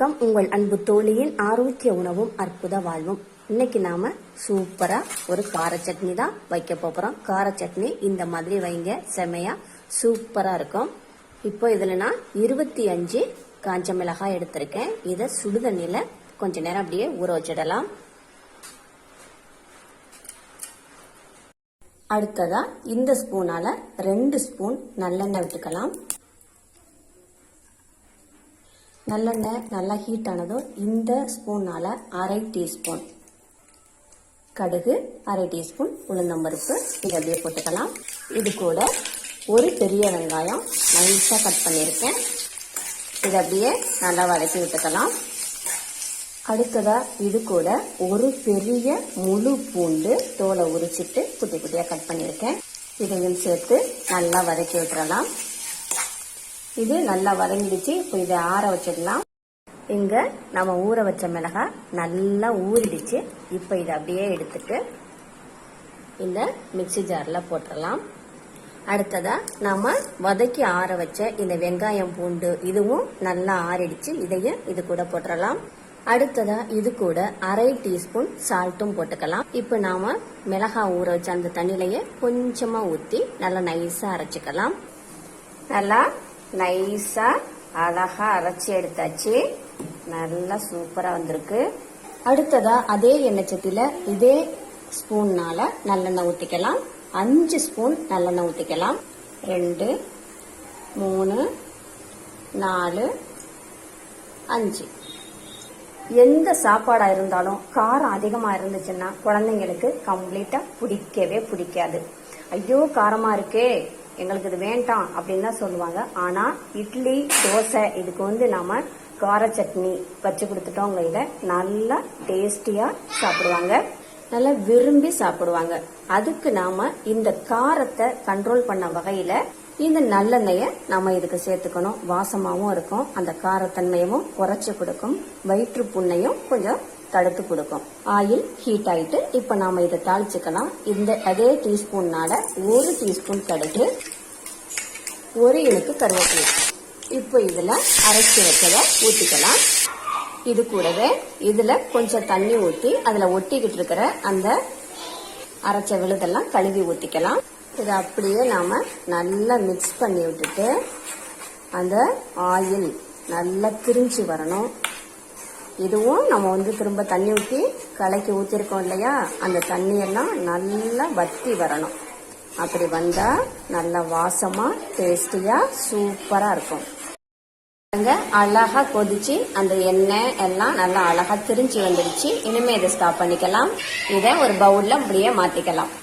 வணக்கம். உங்கள் அன்பு தோழியின் ஆரோக்கிய உணவும் அற்புத வாழ்வும். இன்னைக்கு நாம சூப்பரா ஒரு கார சட்னி தான் வைக்க போறோம். கார சட்னி இந்த மாதிரி வைங்க. செமையா சூப்பரா இருக்கும். இப்போ இதுல நான் இருபத்தி அஞ்சு காஞ்ச மிளகாய் எடுத்திருக்கேன். இதை சுடுதண்ணில கொஞ்ச நேரம் அப்படியே ஊற வச்சிடலாம். அடுத்ததா இந்த ஸ்பூனால ரெண்டு ஸ்பூன் நல்லெண்ணெய் விட்டுக்கலாம். நல்லெண்ணெய் நல்லா ஹீட் ஆனதும் இந்த ஸ்பூனால் அரை டீஸ்பூன் கடுகு அரை டீஸ்பூன் உளுந்தம்பருப்பு. இதை அப்படியே போட்டுக்கலாம். இது கூட ஒரு பெரிய வெங்காயம் நைஸாக கட் பண்ணியிருக்கேன். இதை அப்படியே நல்லா வதக்கி விட்டுக்கலாம். அடுத்ததாக இது கூட ஒரு பெரிய முழு பூண்டு தோலை உரிச்சிட்டு குட்டி குட்டியாக கட் பண்ணியிருக்கேன். இதையும் சேர்த்து நல்லா வதக்கி விட்டுறலாம். இது நல்லா வதங்கிடுச்சு. இப்போ இதை ஆற வச்சிடலாம். இங்க நம்ம ஊற வச்ச மிளகாய் நல்லா ஊறிடுச்சு. இப்போ இதை அப்படியே எடுத்துட்டு இந்த மிக்சி ஜாரில் போட்டுடலாம். அடுத்ததா நாம வதக்கி ஆற வச்ச இந்த வெங்காயம் பூண்டு இதுவும் நல்லா ஆறிடுச்சு. இதையும் இது கூட போட்டுடலாம். அடுத்ததா இது கூட அரை டீஸ்பூன் சால்ட்டும் போட்டுக்கலாம். இப்போ நாம மிளகாய் ஊற வச்ச அந்த தண்ணியிலேயே கொஞ்சமா ஊற்றி நல்லா நைஸா அரைச்சிக்கலாம். நல்லா நைஸா அழகா அரைச்சி எடுத்தாச்சு. நல்லா சூப்பரா வந்திருக்கு. அடுத்ததா அதே எண்ணெய் சட்டியில இதே ஸ்பூன்னால நல்லெண்ணெய் ஊத்திக்கலாம். அஞ்சு ஸ்பூன் நல்லெண்ணெய் ஊத்திக்கலாம். ரெண்டு மூணு நாலு அஞ்சு. எந்த சாப்பாடா இருந்தாலும் காரம் அதிகமா இருந்துச்சுன்னா குழந்தைங்களுக்கு கம்ப்ளீட்டா பிடிக்கவே பிடிக்காது. ஐயோ காரமா இருக்கே. எங்களுக்கு இது வேண்டாம் அப்படின்னு தான் சொல்லுவாங்க. ஆனால் இட்லி தோசை இதுக்கு வந்து நாம கார சட்னி வச்சு கொடுத்துட்டோம் இதை நல்லா டேஸ்டியாக சாப்பிடுவாங்க. நல்லா விரும்பி சாப்பிடுவாங்க. அதுக்கு நாம இந்த காரத்தை கண்ட்ரோல் பண்ண வகையில இந்த நல்லெண்ணெய நம்ம இதுக்கு சேர்த்துக்கணும். வாசமாவும் இருக்கும். அந்த காரத்தன்மையும் குறைச்சி கொடுக்கும். வயிற்று புண்ணையும் கொஞ்சம் தடுத்து கொடுக்கும். ஆயில் ஹீட் ஆயிட்டு இப்ப நாம இதை தாளிச்சுக்கலாம். இந்த அதே டீஸ்பூன்னால ஒரு டீஸ்பூன் கடுகு ஒரு இழுக்கு கருவேப்பிலை. இப்போ இதுல அரைச்சி வச்சதை ஊத்திக்கலாம். இது கூடவே இதுல கொஞ்சம் தண்ணி ஊத்தி அதுல ஒட்டிக்கிட்டு இருக்கிற அந்த அரைச்ச விழுதெல்லாம் கழுவி ஊத்திக்கலாம். இதை அப்படியே நாம நல்லா மிக்ஸ் பண்ணி விட்டுட்டு அந்த ஆயில் நல்லா திரிஞ்சு வரணும். இதுவும் நம்ம வந்து திரும்ப தண்ணி ஊற்றி கலக்கி ஊற்றிருக்கோம் இல்லையா? அந்த தண்ணியெல்லாம் நல்லா வத்தி வரணும். அப்படி வந்தால் நல்லா வாசமாக டேஸ்டியாக சூப்பராக இருக்கும். அழகா கொதிச்சு அந்த எண்ணெய் எல்லாம் நல்லா அழகாக திரிஞ்சு வந்துடுச்சு இனிமேல் இதை ஸ்டாப் பண்ணிக்கலாம். இதை ஒரு பவுலில் அப்படியே மாற்றிக்கலாம்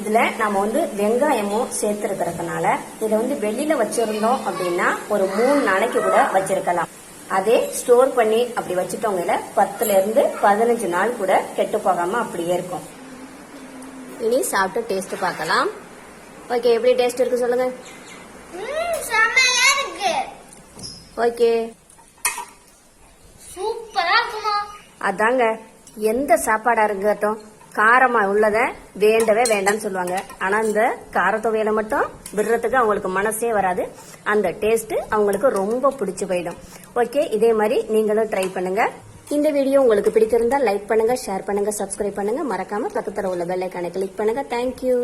இதில் நம்ம வந்து வெங்காயமும் சேர்த்துருக்கிறதுனால இதை வந்து வெளியில் வச்சுருந்தோம் அப்படின்னா ஒரு மூணு நாளைக்கு கூட வச்சிருக்கலாம். அதே ஸ்டோர் பண்ணி அப்படி வச்சுட்டவங்கள பத்துல இருந்து பதினஞ்சு நாள் கூட கெட்டு போகாம அப்படியே இருக்கும். இனி சாப்பிட்டு டேஸ்ட் பார்க்கலாம். ஓகே எப்படி டேஸ்ட் இருக்கு சொல்லுங்க. ஓகே சூப்பரா இருக்குமா. அதாங்க எந்த சாப்பாடா இருக்கட்டும் காரமா உள்ளத வேண்டவே வேண்டாம்னு சொல்லுவாங்க. ஆனா இந்த காரத்துவையில மட்டும் விடுறதுக்கு அவங்களுக்கு மனசே வராது. அந்த டேஸ்ட் அவங்களுக்கு ரொம்ப பிடிச்சு போயிடும். ஓகே இதே மாதிரி நீங்களும் ட்ரை பண்ணுங்க. இந்த வீடியோ உங்களுக்கு பிடிச்சிருந்தா லைக் பண்ணுங்க ஷேர் பண்ணுங்க சப்ஸ்கிரைப் பண்ணுங்க. மறக்காம பக்கத்துல உள்ள பெல் ஐக்கானை கிளிக் பண்ணுங்க. தேங்க்யூ